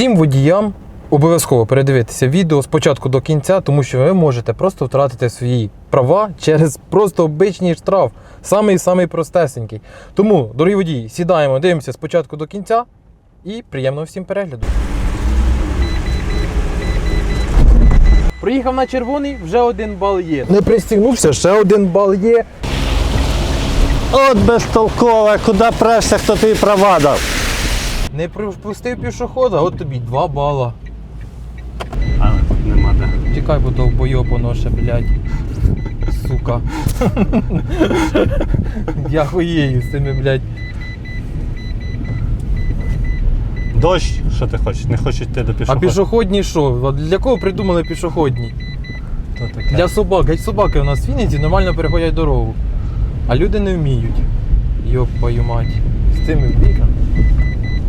Всім водіям обов'язково передивитися відео спочатку до кінця, тому що ви можете просто втратити свої права через просто обичний штраф. Самий самий простесенький. Тому, дорогі водії, сідаємо, дивимося спочатку до кінця і приємного всім перегляду. Проїхав на червоний, вже один бал є. Не пристігнувся, ще один бал є. От безтолкове, куди прешся, хто тобі права дав. Не пропустив пішохода, от тобі два бала. Але тут нема де. Чекай, бо довбойоб воно ще, блядь. Сука. Я хуєю з цими, блядь. Дощ, що ти хочеш? Не хочеш йти до А пішохода? пішохідні що? Для кого придумали пішохідні? То таке. Для собак. Геть собаки у нас в Вінниці нормально переходять дорогу. А люди не вміють. Йопаю мать. З цими вікнами.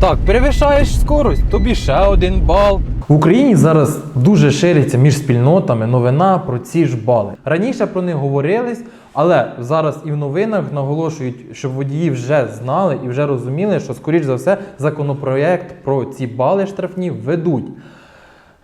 Так, перевищаєш скорость, тобі ще один бал. В Україні зараз дуже шириться між спільнотами новина про ці ж бали. Раніше про них говорились, але зараз і в новинах наголошують, щоб водії вже знали і вже розуміли, що, скоріш за все, законопроєкт про ці бали штрафні ведуть.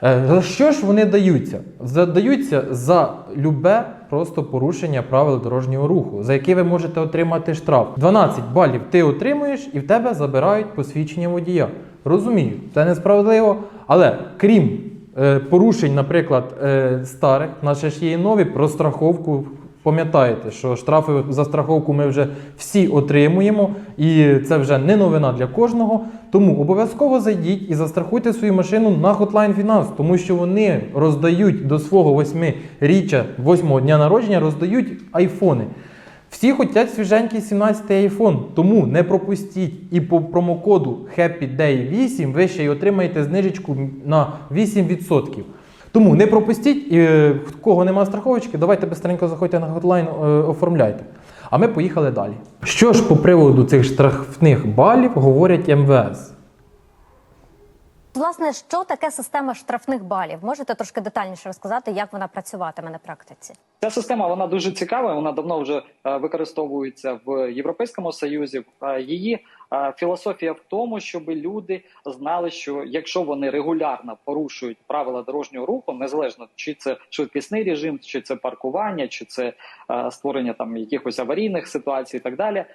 Е, За що ж вони даються? Задаються за любе просто порушення правил дорожнього руху, за яке ви можете отримати штраф. 12 балів ти отримуєш і в тебе забирають посвідчення водія. Розумію, це несправедливо, але крім е, порушень, наприклад, е, старих, в ще є нові про страховку. Пам'ятаєте, що штрафи за страховку ми вже всі отримуємо, і це вже не новина для кожного. Тому обов'язково зайдіть і застрахуйте свою машину на Hotline Finance, тому що вони роздають до свого восьмиріччя, восьмого дня народження, роздають айфони. Всі хочуть свіженький 17 iPhone, тому не пропустіть і по промокоду Happy Day 8 ви ще й отримаєте знижечку на 8%. Тому не пропустіть, і е, кого нема страховочки, давайте быстренько заходьте на Hotline, е, оформляйте. А ми поїхали далі. Що ж по приводу цих штрафних балів говорять МВС? Власне, що таке система штрафних балів? Можете трошки детальніше розказати, як вона працюватиме на практиці? Ця система вона дуже цікава. Вона давно вже е, використовується в Європейському Союзі. Її філософія в тому, щоб люди знали, що якщо вони регулярно порушують правила дорожнього руху, незалежно чи це швидкісний режим, чи це паркування, чи це створення там якихось аварійних ситуацій, і так далі,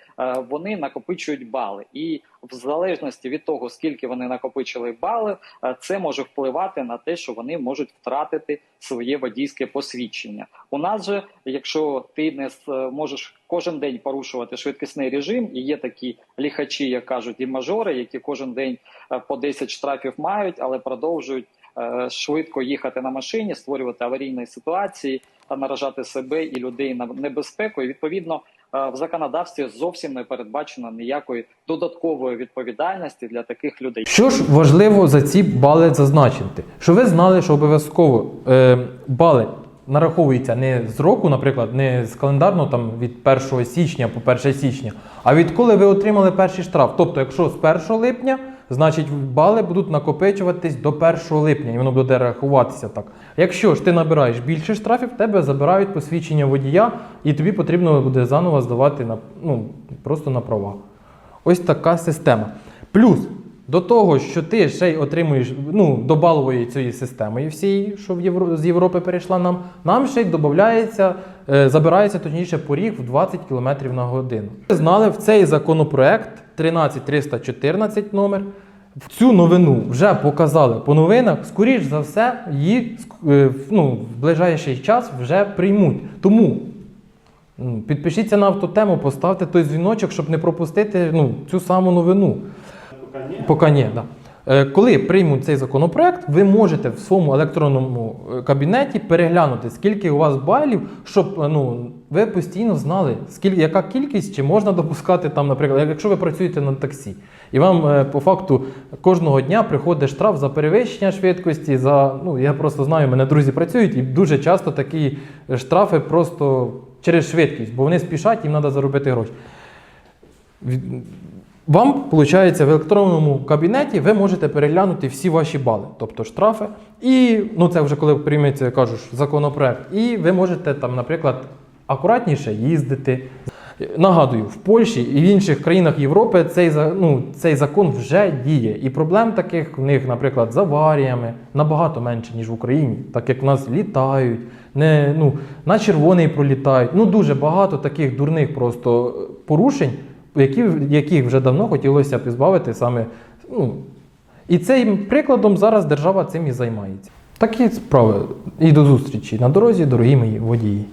вони накопичують бали, і в залежності від того, скільки вони накопичили бали, це може впливати на те, що вони можуть втратити своє водійське посвідчення. У нас же, якщо ти не с- можеш кожен день порушувати швидкісний режим, і є такі ліхачі, як кажуть, і мажори, які кожен день е, по 10 штрафів мають, але продовжують е, швидко їхати на машині, створювати аварійні ситуації та наражати себе і людей на небезпеку. І відповідно е, в законодавстві зовсім не передбачено ніякої додаткової відповідальності для таких людей. Що ж важливо за ці бали зазначити? Що ви знали, що обов'язково е, бали нараховуються не з року, наприклад, не з календарного там від 1 січня по 1 січня, а відколи ви отримали перший штраф. Тобто, якщо з 1 липня, значить бали будуть накопичуватись до 1 липня, і воно буде рахуватися так. Якщо ж ти набираєш більше штрафів, тебе забирають посвідчення водія, і тобі потрібно буде заново здавати на ну просто на права. Ось така система. Плюс до того, що ти ще й отримуєш ну, до балової цієї системи, всієї, що в Євро... з Європи перейшла нам, нам ще й додається, е, забирається точніше поріг в 20 км на годину. Ви знали в цей законопроект 13314 номер. В цю новину вже показали по новинах. Скоріш за все, її е, ну, в ближайший час вже приймуть. Тому Підпишіться на автотему, поставте той дзвіночок, щоб не пропустити ну, цю саму новину. Поки ні, да. Е, Коли приймуть цей законопроект, ви можете в своєму електронному е, кабінеті переглянути, скільки у вас балів, щоб е, ну, ви постійно знали, скільки, яка кількість, чи можна допускати там, наприклад, якщо ви працюєте на таксі, і вам по факту кожного дня приходить штраф за перевищення швидкості. За ну я просто знаю, мене друзі працюють, і дуже часто такі штрафи просто через швидкість, бо вони спішать, їм треба заробити гроші. Вам, виходить, в електронному кабінеті ви можете переглянути всі ваші бали, тобто штрафи. І ну це вже коли прийметься, кажу, законопроект. І ви можете там, наприклад, акуратніше їздити. Нагадую, в Польщі і в інших країнах Європи цей, ну, цей закон вже діє. І проблем таких в них, наприклад, з аваріями набагато менше, ніж в Україні, так як в нас літають, не, ну, на червоний пролітають. Ну, дуже багато таких дурних просто е, порушень, які, яких вже давно хотілося б збавити саме. Ну, і цим прикладом зараз держава цим і займається. Такі справи. І до зустрічі на дорозі, дорогі мої водії.